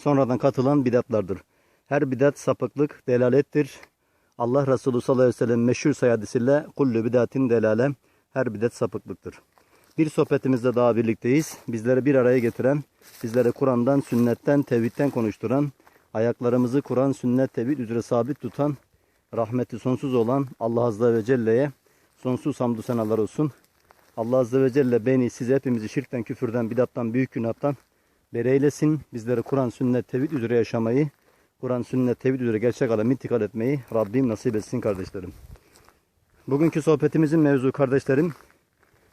sonradan katılan bidatlardır. Her bidat sapıklık, delalettir. Allah Resulü sallallahu aleyhi ve sellem meşhur sayadisiyle kullu bidatin delale, her bidat sapıklıktır. Bir sohbetimizde daha birlikteyiz. Bizleri bir araya getiren, bizlere Kur'an'dan, sünnetten, tevhidden konuşturan, ayaklarımızı Kur'an, sünnet, tevhid üzere sabit tutan, rahmeti sonsuz olan Allah Azze ve Celle'ye sonsuz hamdü senalar olsun. Allah Azze ve Celle beni, sizi hepimizi şirkten, küfürden, bidattan, büyük günahtan beri eylesin. Bizlere Kur'an, sünnet, tevhid üzere yaşamayı, Kur'an, sünnet, tevhid üzere gerçek alem intikal etmeyi Rabbim nasip etsin kardeşlerim. Bugünkü sohbetimizin mevzu kardeşlerim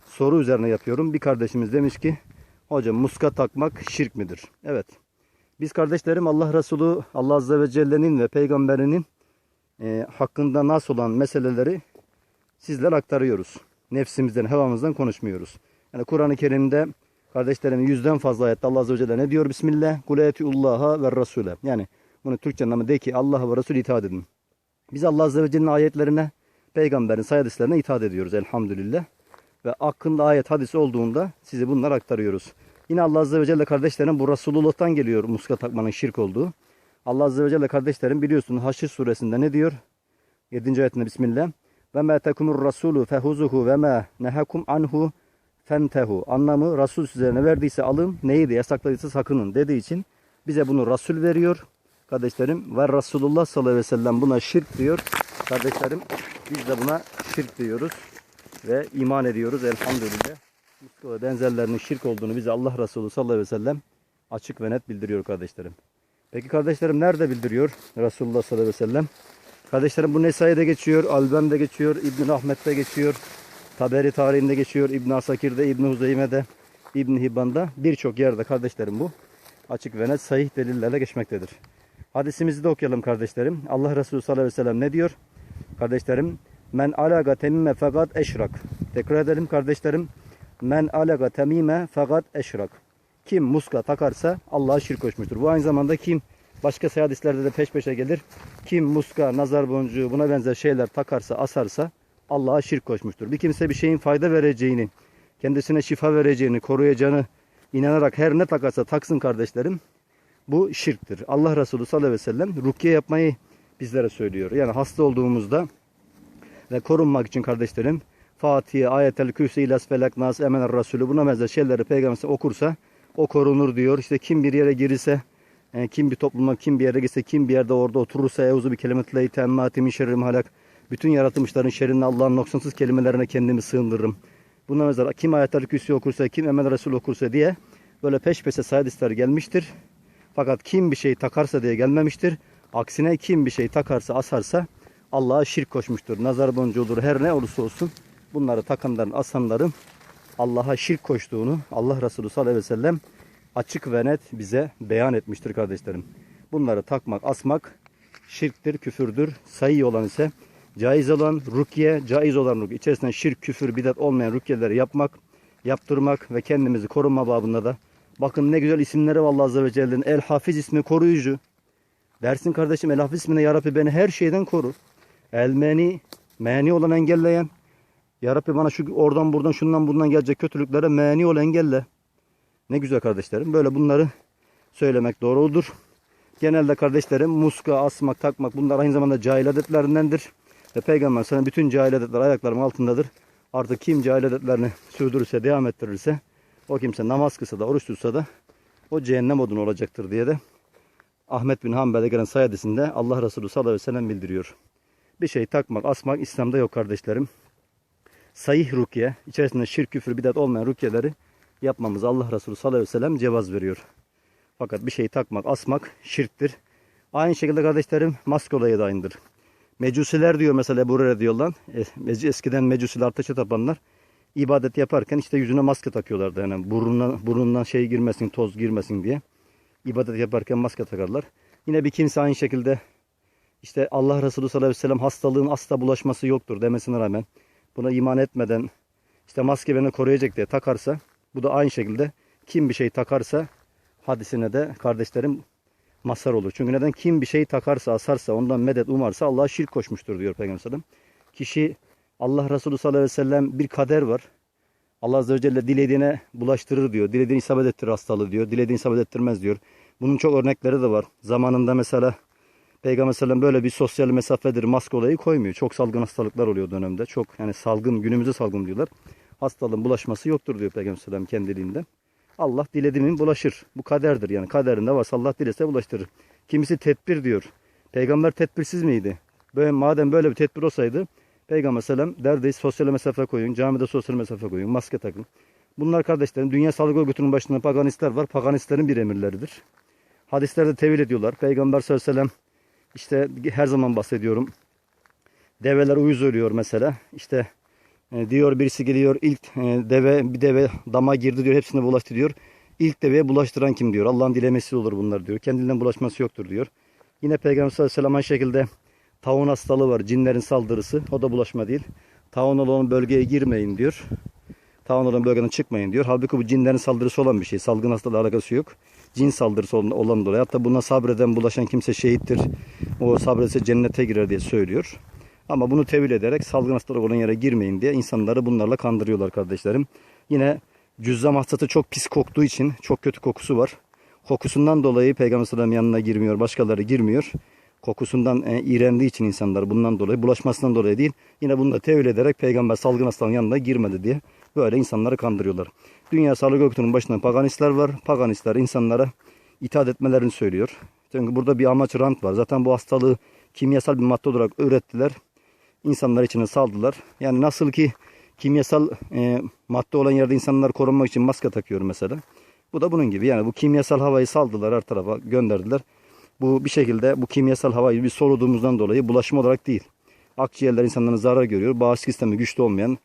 soru üzerine yapıyorum. Bir kardeşimiz demiş ki hocam muska takmak şirk midir? Evet. Biz kardeşlerim Allah Resulü Allah Azze ve Celle'nin ve peygamberinin e, hakkında nasıl olan meseleleri sizlere aktarıyoruz. Nefsimizden, hevamızdan konuşmuyoruz. Yani Kur'an-ı Kerim'de kardeşlerim yüzden fazla ayette Allah Azze ve Celle ne diyor? Bismillah. Kuleyetiullaha ve Rasule. Yani bunu Türkçe anlamı de ki Allah ve Resul itaat edin. Biz Allah Azze ve Celle'nin ayetlerine, peygamberin sayadislerine itaat ediyoruz elhamdülillah. Ve hakkında ayet hadis olduğunda size bunları aktarıyoruz. Yine Allah Azze ve Celle kardeşlerim bu Resulullah'tan geliyor muska takmanın şirk olduğu. Allah Azze ve Celle kardeşlerim biliyorsunuz Haşr suresinde ne diyor? 7. ayetinde Bismillah. Ve ma tekumur rasulu fehuzuhu ve ma nehakum anhu fentehu. Anlamı Resul sizlerine verdiyse alın, neydi yasakladıysa sakının dediği için bize bunu Resul veriyor. Kardeşlerim ve Resulullah sallallahu aleyhi ve sellem buna şirk diyor. Kardeşlerim biz de buna şirk diyoruz ve iman ediyoruz elhamdülillah. Muska ve benzerlerinin şirk olduğunu bize Allah Resulü sallallahu aleyhi ve sellem açık ve net bildiriyor kardeşlerim. Peki kardeşlerim nerede bildiriyor Resulullah sallallahu aleyhi ve sellem? Kardeşlerim bu Nesai'de geçiyor, Albem'de geçiyor, İbn Ahmet'te geçiyor, Taberi tarihinde geçiyor, İbn Asakir'de, İbn Huzeyme'de, İbn Hibban'da birçok yerde kardeşlerim bu açık ve net sahih delillerle geçmektedir. Hadisimizi de okuyalım kardeşlerim. Allah Resulü sallallahu aleyhi ve sellem ne diyor? Kardeşlerim, men alaga temime fakat eşrak. Tekrar edelim kardeşlerim. Men alaga temime fakat eşrak. Kim muska takarsa Allah'a şirk koşmuştur. Bu aynı zamanda kim başka hadislerde de peş peşe gelir. Kim muska, nazar boncuğu buna benzer şeyler takarsa, asarsa Allah'a şirk koşmuştur. Bir kimse bir şeyin fayda vereceğini, kendisine şifa vereceğini, koruyacağını inanarak her ne takarsa taksın kardeşlerim. Bu şirktir. Allah Resulü sallallahu aleyhi ve sellem rukiye yapmayı bizlere söylüyor. Yani hasta olduğumuzda ve korunmak için kardeşlerim Fatiha, Ayetel Kürsi, İlas, Felak, Nas, Emener Resulü buna benzer şeyleri peygamber okursa o korunur diyor. İşte kim bir yere girirse yani kim bir topluma, kim bir yere gitse, kim bir yerde orada oturursa euzu bir kelimetle temmati min şerri halak. Bütün yaratılmışların şerrinden Allah'ın noksansız kelimelerine kendimi sığındırırım. Buna mesela kim ayetel kürsü okursa, kim Emel Resul okursa diye böyle peş peşe sayedisler gelmiştir. Fakat kim bir şey takarsa diye gelmemiştir. Aksine kim bir şey takarsa, asarsa Allah'a şirk koşmuştur. Nazar boncuğudur, her ne olursa olsun bunları takanların, asanların Allah'a şirk koştuğunu Allah Resulü sallallahu aleyhi ve sellem açık ve net bize beyan etmiştir kardeşlerim. Bunları takmak, asmak şirktir, küfürdür. Sayı olan ise caiz olan rukiye, caiz olan rukiye. İçerisinden şirk, küfür, bidat olmayan rukiyeleri yapmak, yaptırmak ve kendimizi korunma babında da bakın ne güzel isimleri var Allah Azze ve Celle'nin. El Hafiz ismi koruyucu. Dersin kardeşim El Hafiz ismine Ya Rabbi beni her şeyden koru. El Meni, meni olan engelleyen. Ya Rabbi bana şu oradan buradan şundan bundan gelecek kötülüklere meni ol engelle. Ne güzel kardeşlerim. Böyle bunları söylemek doğrudur. Genelde kardeşlerim muska, asmak, takmak bunlar aynı zamanda cahil adetlerindendir. Ve peygamber sana bütün cahil adetler ayaklarım altındadır. Artık kim cahil adetlerini sürdürürse, devam ettirirse o kimse namaz kılsa da, oruç tutsa da o cehennem odunu olacaktır diye de Ahmet bin Hanbel'e gelen sayedisinde Allah Resulü sallallahu aleyhi ve sellem bildiriyor. Bir şey takmak, asmak İslam'da yok kardeşlerim. Sayih rukiye, içerisinde şirk, küfür, bidat olmayan rukiyeleri yapmamız Allah Resulü sallallahu aleyhi ve sellem cevaz veriyor. Fakat bir şeyi takmak, asmak şirktir. Aynı şekilde kardeşlerim maske olayı da aynıdır. Mecusiler diyor mesela Ebu Hureyre diyor lan. Es- Eskiden mecusiler taşa tapanlar ibadet yaparken işte yüzüne maske takıyorlardı. Yani burnundan, burnundan şey girmesin, toz girmesin diye. İbadet yaparken maske takarlar. Yine bir kimse aynı şekilde işte Allah Resulü sallallahu aleyhi ve sellem hastalığın asla bulaşması yoktur demesine rağmen buna iman etmeden işte maske beni koruyacak diye takarsa bu da aynı şekilde kim bir şey takarsa hadisine de kardeşlerim mazhar olur. Çünkü neden? Kim bir şey takarsa, asarsa, ondan medet umarsa Allah'a şirk koşmuştur diyor Peygamber sallallahu. Kişi Allah Resulü sallallahu aleyhi ve sellem bir kader var. Allah azze ve celle dilediğine bulaştırır diyor. Dilediğine isabet ettirir hastalığı diyor. Dilediğine isabet ettirmez diyor. Bunun çok örnekleri de var. Zamanında mesela Peygamber sallallahu böyle bir sosyal mesafedir, maske olayı koymuyor. Çok salgın hastalıklar oluyor dönemde. Çok yani salgın, günümüzde salgın diyorlar. Hastalığın bulaşması yoktur diyor Peygamber sallallahu kendiliğinde. Allah dilediğinin bulaşır. Bu kaderdir yani. Kaderinde varsa Allah dilese bulaştırır. Kimisi tedbir diyor. Peygamber tedbirsiz miydi? Böyle, madem böyle bir tedbir olsaydı Peygamber sellem derdi sosyal mesafe koyun, camide sosyal mesafe koyun, maske takın. Bunlar kardeşlerim Dünya Sağlık Örgütü'nün başında paganistler var. Paganistlerin bir emirleridir. Hadislerde tevil ediyorlar. Peygamber sallallahu aleyhi ve sellem işte her zaman bahsediyorum. Develer uyuz ölüyor mesela. İşte e, diyor birisi geliyor ilk e, deve bir deve dama girdi diyor hepsine bulaştı diyor. İlk deveye bulaştıran kim diyor. Allah'ın dilemesi olur bunlar diyor. Kendinden bulaşması yoktur diyor. Yine Peygamber sallallahu aleyhi ve sellem şekilde taun hastalığı var. Cinlerin saldırısı. O da bulaşma değil. Taun olan bölgeye girmeyin diyor. Taun olan bölgeden çıkmayın diyor. Halbuki bu cinlerin saldırısı olan bir şey. Salgın hastalığı alakası yok. Cin saldırısı olan, olan dolayı. Hatta buna sabreden bulaşan kimse şehittir. O sabretse cennete girer diye söylüyor. Ama bunu tevil ederek salgın hastalık olan yere girmeyin diye insanları bunlarla kandırıyorlar kardeşlerim. Yine cüzzam hastası çok pis koktuğu için çok kötü kokusu var. Kokusundan dolayı Peygamber sallallahu yanına girmiyor, başkaları girmiyor. Kokusundan e, iğrendiği için insanlar bundan dolayı, bulaşmasından dolayı değil. Yine bunu da tevil ederek Peygamber salgın hastalığın yanına girmedi diye böyle insanları kandırıyorlar. Dünya Sağlık Örgütü'nün başında paganistler var. Paganistler insanlara itaat etmelerini söylüyor. Çünkü burada bir amaç rant var. Zaten bu hastalığı kimyasal bir madde olarak ürettiler. İnsanlar içine saldılar. Yani nasıl ki kimyasal e, madde olan yerde insanlar korunmak için maske takıyor mesela. Bu da bunun gibi. Yani bu kimyasal havayı saldılar her tarafa gönderdiler. Bu bir şekilde bu kimyasal havayı bir soluduğumuzdan dolayı bulaşma olarak değil. Akciğerler insanların zarar görüyor. Bağışıklık sistemi güçlü olmayan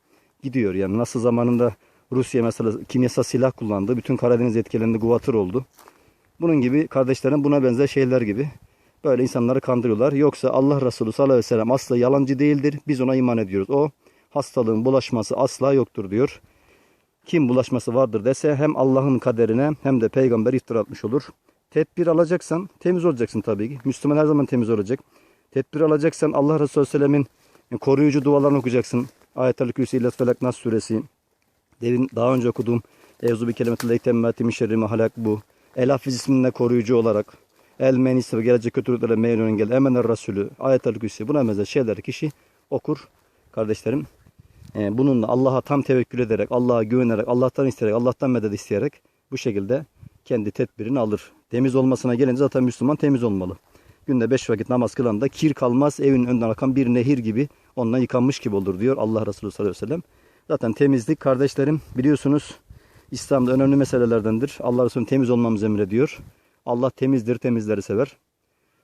gidiyor. Yani nasıl zamanında Rusya mesela kimyasal silah kullandı. Bütün Karadeniz etkilendi, guvatır oldu. Bunun gibi kardeşlerim buna benzer şeyler gibi. Böyle insanları kandırıyorlar. Yoksa Allah Resulü sallallahu aleyhi ve sellem asla yalancı değildir. Biz ona iman ediyoruz. O hastalığın bulaşması asla yoktur diyor. Kim bulaşması vardır dese hem Allah'ın kaderine hem de peygamber iftira atmış olur. Tedbir alacaksan temiz olacaksın tabii ki. Müslüman her zaman temiz olacak. Tedbir alacaksan Allah Resulü Sellem'in koruyucu dualarını okuyacaksın. Ayet-el Kürsi, İllet Felak, Nas suresi. Devin daha önce okuduğum Evzu bi kelimetil temmati min şerri mahalak bu. El Hafiz isminde koruyucu olarak El Menis ve gelecek kötülüklere meyil engel. Emener Resulü. Ayet-el Kürsi. Buna benzer şeyler kişi okur. Kardeşlerim. E, bununla Allah'a tam tevekkül ederek, Allah'a güvenerek, Allah'tan isteyerek, Allah'tan medet isteyerek bu şekilde kendi tedbirini alır. Temiz olmasına gelince zaten Müslüman temiz olmalı. Günde beş vakit namaz kılan da kir kalmaz evin önden akan bir nehir gibi onunla yıkanmış gibi olur diyor Allah Resulü sallallahu aleyhi ve sellem. Zaten temizlik kardeşlerim biliyorsunuz İslam'da önemli meselelerdendir. Allah Resulü temiz olmamızı emrediyor. Allah temizdir, temizleri sever.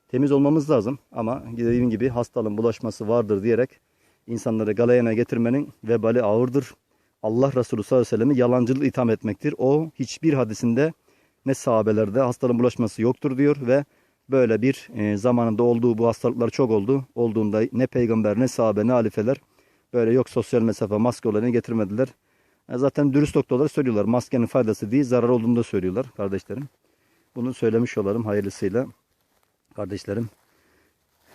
Temiz olmamız lazım ama dediğim gibi hastalığın bulaşması vardır diyerek insanları galayana getirmenin vebali ağırdır. Allah Resulü sallallahu aleyhi ve sellem'i yalancılık itham etmektir. O hiçbir hadisinde ne sahabelerde hastalığın bulaşması yoktur diyor ve böyle bir e, zamanında olduğu bu hastalıklar çok oldu. Olduğunda ne peygamber ne sahabe ne halifeler böyle yok sosyal mesafe maske olayını getirmediler. E, zaten dürüst doktorlar söylüyorlar maskenin faydası değil zarar olduğunu da söylüyorlar kardeşlerim. Bunu söylemiş olalım hayırlısıyla kardeşlerim.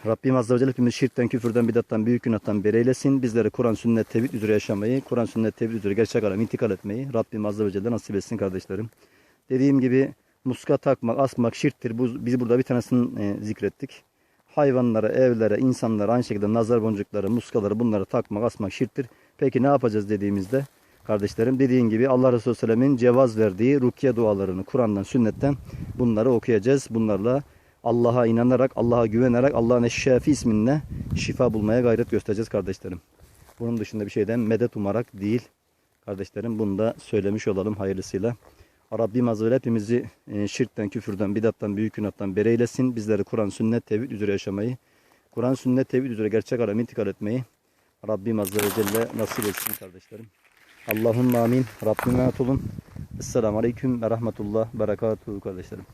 Rabbim Azze ve Celle hepimizi şirkten, küfürden, bidattan, büyük günahtan beri eylesin. Bizleri Kur'an, sünnet, tevhid üzere yaşamayı, Kur'an, sünnet, tevhid üzere gerçek alem intikal etmeyi Rabbim Azze ve Celle nasip etsin kardeşlerim. Dediğim gibi muska takmak, asmak şirktir. Biz burada bir tanesini e, zikrettik. Hayvanlara, evlere, insanlara aynı şekilde nazar boncukları, muskaları bunları takmak, asmak şirktir. Peki ne yapacağız dediğimizde kardeşlerim dediğin gibi Allah Resulü Sellem'in cevaz verdiği rukiye dualarını Kur'an'dan, sünnetten bunları okuyacağız. Bunlarla Allah'a inanarak, Allah'a güvenerek Allah'ın Eşşafi isminle şifa bulmaya gayret göstereceğiz kardeşlerim. Bunun dışında bir şeyden medet umarak değil. Kardeşlerim bunu da söylemiş olalım hayırlısıyla. Rabbim Azze hepimizi e, şirkten, küfürden, bidattan, büyük günahtan beri. Bizleri Kur'an, sünnet, tevhid üzere yaşamayı, Kur'an, sünnet, tevhid üzere gerçek alem intikal etmeyi Rabbim Azze ve Celle nasip etsin kardeşlerim. Allahümme amin. Rabbime emanet olun. Esselamu Aleyküm ve Rahmetullah Berekatuhu kardeşlerim.